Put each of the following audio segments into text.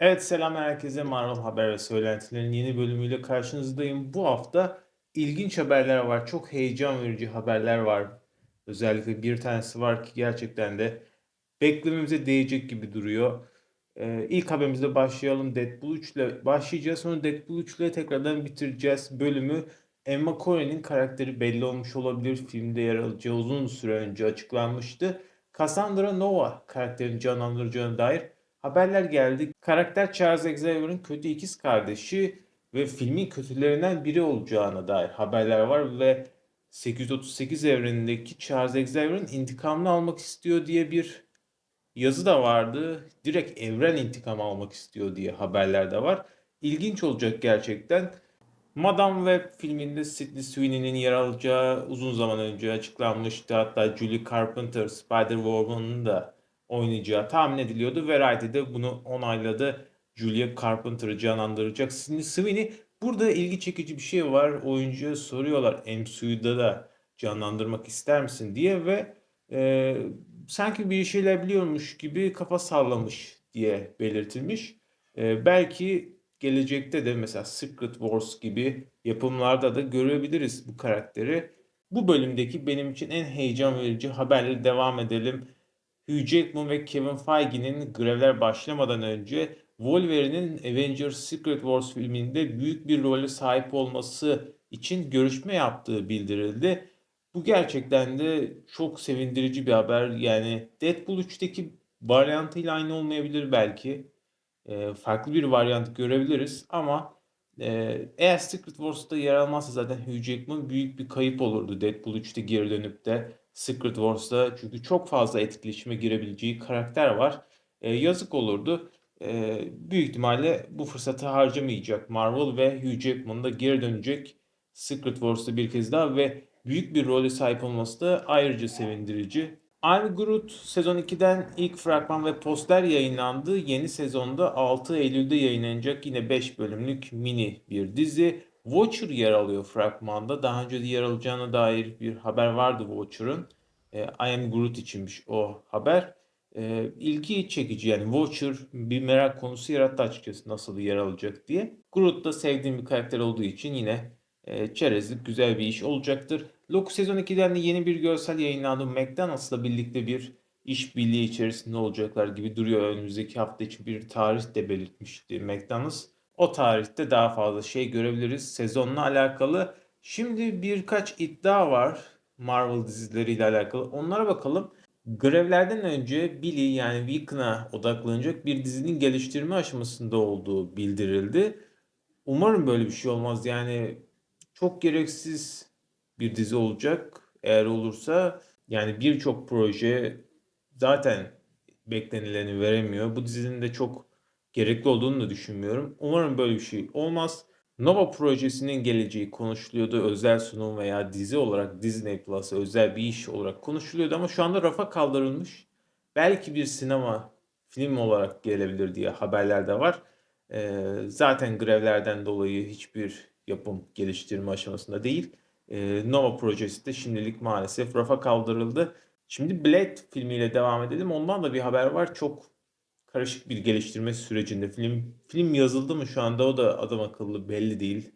Evet selam herkese Marvel Haber ve Söylentilerin yeni bölümüyle karşınızdayım. Bu hafta ilginç haberler var. Çok heyecan verici haberler var. Özellikle bir tanesi var ki gerçekten de beklememize değecek gibi duruyor. Ee, ilk haberimizde başlayalım. Deadpool 3 ile başlayacağız. Sonra Deadpool 3 ile tekrardan bitireceğiz bölümü. Emma Corrin'in karakteri belli olmuş olabilir. Filmde yer alacağı uzun süre önce açıklanmıştı. Cassandra Nova karakterini canlandıracağına dair haberler geldi. Karakter Charles Xavier'ın kötü ikiz kardeşi ve filmin kötülerinden biri olacağına dair haberler var ve 838 evrenindeki Charles Xavier'ın intikamını almak istiyor diye bir yazı da vardı. Direkt evren intikam almak istiyor diye haberler de var. İlginç olacak gerçekten. Madame Web filminde Sydney Sweeney'nin yer alacağı uzun zaman önce açıklanmıştı. Hatta Julie Carpenter Spider-Woman'ın da oynayacağı tahmin ediliyordu. Variety de bunu onayladı. Julia Carpenter'ı canlandıracak. Sydney Sweeney burada ilgi çekici bir şey var. Oyuncuya soruyorlar MCU'da da canlandırmak ister misin diye ve e, sanki bir şeyler biliyormuş gibi kafa sallamış diye belirtilmiş. E, belki gelecekte de mesela Secret Wars gibi yapımlarda da görebiliriz bu karakteri. Bu bölümdeki benim için en heyecan verici haberleri devam edelim. Hugh Jackman ve Kevin Feige'nin grevler başlamadan önce Wolverine'in Avengers Secret Wars filminde büyük bir role sahip olması için görüşme yaptığı bildirildi. Bu gerçekten de çok sevindirici bir haber. Yani Deadpool 3'teki varyantıyla aynı olmayabilir belki. E, farklı bir varyant görebiliriz ama e, eğer Secret Wars'ta yer almazsa zaten Hugh Jackman büyük bir kayıp olurdu Deadpool 3'te geri dönüp de Secret Wars'ta çünkü çok fazla etkileşime girebileceği karakter var. E, yazık olurdu. E, büyük ihtimalle bu fırsatı harcamayacak Marvel ve Hugh Jackman da geri dönecek Secret Wars'ta bir kez daha ve büyük bir role sahip olması da ayrıca sevindirici. I'm Groot sezon 2'den ilk fragman ve poster yayınlandı. Yeni sezonda 6 Eylül'de yayınlanacak yine 5 bölümlük mini bir dizi. Watcher yer alıyor fragmanda. Daha önce de yer alacağına dair bir haber vardı Watcher'ın. E, I am Groot içinmiş o haber. E, ilgi çekici yani Watcher bir merak konusu yarattı açıkçası nasıl yer alacak diye. Groot da sevdiğim bir karakter olduğu için yine e, çerezlik güzel bir iş olacaktır. Loki sezon 2'den de yeni bir görsel yayınlandı. McDonald's'la birlikte bir işbirliği içerisinde olacaklar gibi duruyor. Önümüzdeki hafta için bir tarih de belirtmişti McDonald's. O tarihte daha fazla şey görebiliriz sezonla alakalı. Şimdi birkaç iddia var Marvel dizileriyle alakalı. Onlara bakalım. Grevlerden önce Billy yani Wiccan'a odaklanacak bir dizinin geliştirme aşamasında olduğu bildirildi. Umarım böyle bir şey olmaz. Yani çok gereksiz bir dizi olacak. Eğer olursa yani birçok proje zaten beklenileni veremiyor. Bu dizinin de çok gerekli olduğunu da düşünmüyorum. Umarım böyle bir şey olmaz. Nova projesinin geleceği konuşuluyordu. Özel sunum veya dizi olarak Disney Plus'a özel bir iş olarak konuşuluyordu ama şu anda rafa kaldırılmış. Belki bir sinema film olarak gelebilir diye haberler de var. Ee, zaten grevlerden dolayı hiçbir yapım geliştirme aşamasında değil. Ee, Nova projesi de şimdilik maalesef rafa kaldırıldı. Şimdi Blade filmiyle devam edelim. Ondan da bir haber var. Çok karışık bir geliştirme sürecinde. Film film yazıldı mı şu anda o da adam akıllı belli değil.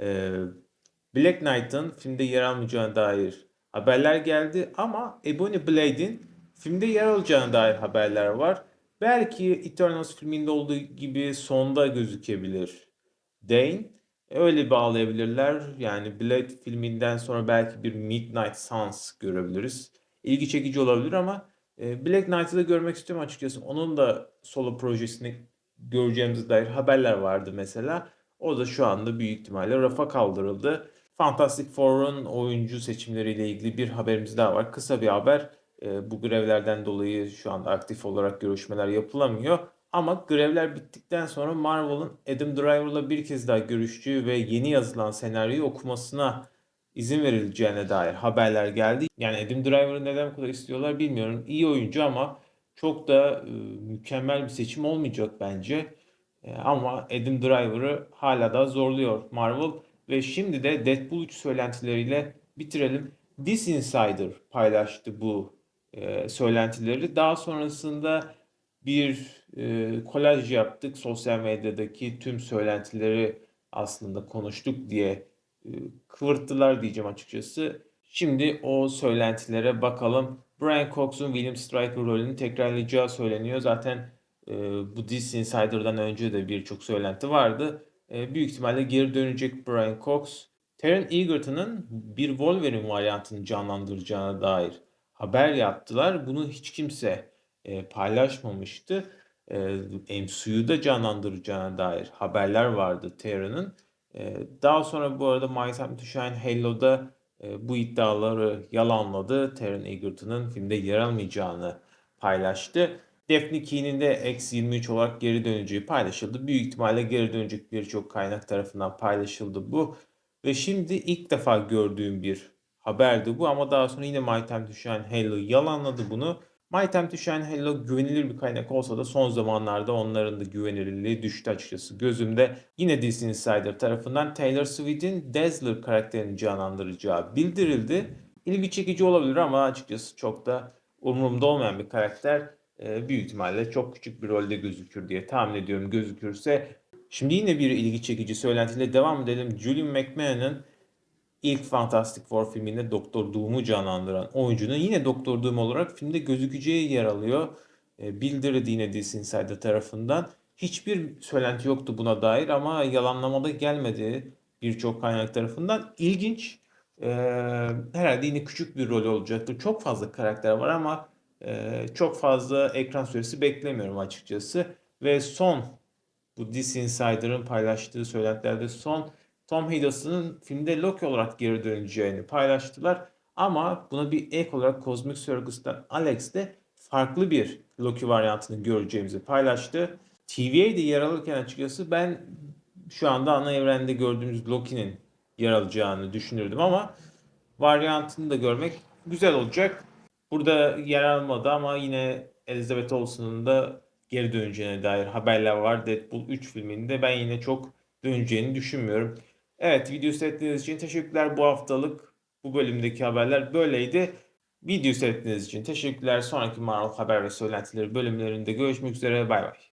Ee, Black Knight'ın filmde yer almayacağına dair haberler geldi ama Ebony Blade'in filmde yer alacağına dair haberler var. Belki Eternals filminde olduğu gibi sonda gözükebilir Dane. Öyle bağlayabilirler. Yani Blade filminden sonra belki bir Midnight Suns görebiliriz. İlgi çekici olabilir ama Black Knight'ı da görmek istiyorum açıkçası. Onun da solo projesini göreceğimize dair haberler vardı mesela. O da şu anda büyük ihtimalle rafa kaldırıldı. Fantastic Four'un oyuncu seçimleriyle ilgili bir haberimiz daha var. Kısa bir haber. E, bu grevlerden dolayı şu anda aktif olarak görüşmeler yapılamıyor. Ama grevler bittikten sonra Marvel'ın Adam Driver'la bir kez daha görüştüğü ve yeni yazılan senaryoyu okumasına izin verileceğine dair haberler geldi. Yani Adam Driver'ı neden bu kadar istiyorlar bilmiyorum. İyi oyuncu ama çok da e, mükemmel bir seçim olmayacak bence. E, ama Adam Driver'ı hala da zorluyor Marvel. Ve şimdi de Deadpool 3 söylentileriyle bitirelim. This Insider paylaştı bu e, söylentileri. Daha sonrasında bir kolaj yaptık. Sosyal medyadaki tüm söylentileri aslında konuştuk diye kıvırttılar diyeceğim açıkçası. Şimdi o söylentilere bakalım. Brian Cox'un William Stryker rolünü tekrarlayacağı söyleniyor. Zaten e, bu This Insider'dan önce de birçok söylenti vardı. E, büyük ihtimalle geri dönecek Brian Cox. Taron Egerton'ın bir Wolverine varyantını canlandıracağına dair haber yaptılar. Bunu hiç kimse e, paylaşmamıştı. E, MCU'yu da canlandıracağına dair haberler vardı Taron'ın. E, daha sonra bu arada My Time to Halo'da e, bu iddiaları yalanladı. Taron Egerton'ın filmde yer almayacağını paylaştı. Daphne Keene'in de X23 olarak geri döneceği paylaşıldı. Büyük ihtimalle geri dönecek birçok kaynak tarafından paylaşıldı bu. Ve şimdi ilk defa gördüğüm bir haberdi bu ama daha sonra yine My Time to Shine Halo yalanladı bunu. My Time Shine Halo güvenilir bir kaynak olsa da son zamanlarda onların da güvenilirliği düştü açıkçası gözümde. Yine Disney Insider tarafından Taylor Swift'in Dazzler karakterini canlandıracağı bildirildi. İlgi çekici olabilir ama açıkçası çok da umurumda olmayan bir karakter. Ee, büyük ihtimalle çok küçük bir rolde gözükür diye tahmin ediyorum gözükürse. Şimdi yine bir ilgi çekici söylentiyle devam edelim. Julian McMahon'ın ilk Fantastic Four filminde Doktor Doom'u canlandıran oyuncunun yine Doktor Doom olarak filmde gözükeceği yer alıyor. E, bildirildi yine DC Insider tarafından. Hiçbir söylenti yoktu buna dair ama yalanlamada gelmedi birçok kaynak tarafından. İlginç. E, herhalde yine küçük bir rol olacaktır. Çok fazla karakter var ama e, çok fazla ekran süresi beklemiyorum açıkçası. Ve son bu DC Insider'ın paylaştığı söylentilerde son Tom Hiddleston'ın filmde Loki olarak geri döneceğini paylaştılar. Ama buna bir ek olarak Cosmic Circus'tan Alex de farklı bir Loki varyantını göreceğimizi paylaştı. TVA'de yer alırken açıkçası ben şu anda ana evrende gördüğümüz Loki'nin yer alacağını düşünürdüm ama varyantını da görmek güzel olacak. Burada yer almadı ama yine Elizabeth Olsen'ın da geri döneceğine dair haberler var. Deadpool 3 filminde ben yine çok döneceğini düşünmüyorum. Evet video seyrettiğiniz için teşekkürler. Bu haftalık bu bölümdeki haberler böyleydi. Video seyrettiğiniz için teşekkürler. Sonraki Marvel haber ve söylentileri bölümlerinde görüşmek üzere. Bay bay.